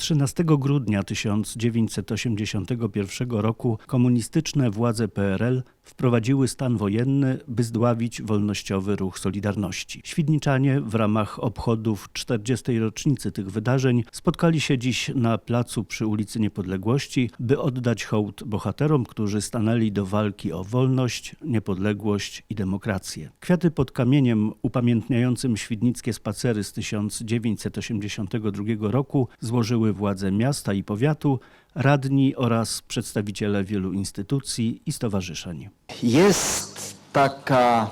13 grudnia 1981 roku komunistyczne władze PRL wprowadziły stan wojenny, by zdławić wolnościowy ruch Solidarności. Świdniczanie w ramach obchodów 40. rocznicy tych wydarzeń spotkali się dziś na placu przy ulicy Niepodległości, by oddać hołd bohaterom, którzy stanęli do walki o wolność, niepodległość i demokrację. Kwiaty pod kamieniem upamiętniającym świdnickie spacery z 1982 roku złożyły władze miasta i powiatu, radni oraz przedstawiciele wielu instytucji i stowarzyszeń. Jest taka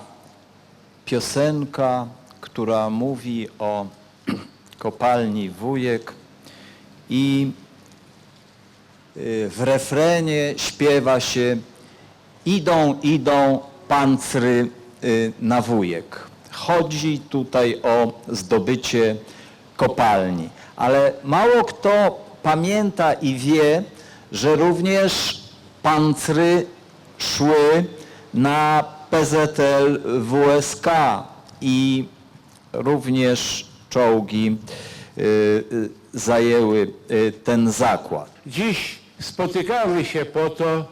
piosenka, która mówi o kopalni Wujek i y, w refrenie śpiewa się idą, idą pancry y, na Wujek. Chodzi tutaj o zdobycie kopalni, ale mało kto pamięta i wie, że również pancry szły na PZL WSK i również czołgi y, y, zajęły y, ten zakład. Dziś spotykamy się po to,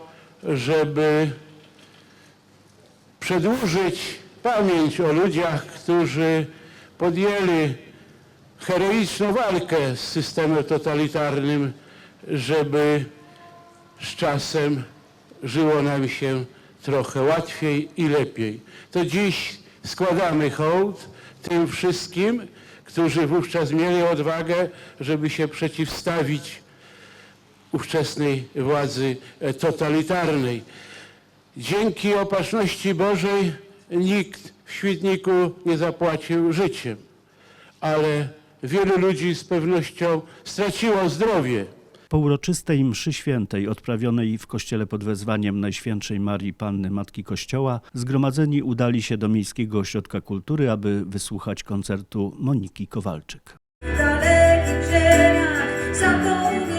żeby przedłużyć pamięć o ludziach, którzy podjęli heroiczną walkę z systemem totalitarnym, żeby z czasem żyło nam się trochę łatwiej i lepiej. To dziś składamy hołd tym wszystkim, którzy wówczas mieli odwagę, żeby się przeciwstawić ówczesnej władzy e, totalitarnej. Dzięki opatrzności Bożej nikt w Świdniku nie zapłacił życiem, ale wielu ludzi z pewnością straciło zdrowie. Po uroczystej mszy świętej odprawionej w kościele pod wezwaniem Najświętszej Marii Panny Matki Kościoła zgromadzeni udali się do Miejskiego Ośrodka Kultury, aby wysłuchać koncertu Moniki Kowalczyk. Zapomnij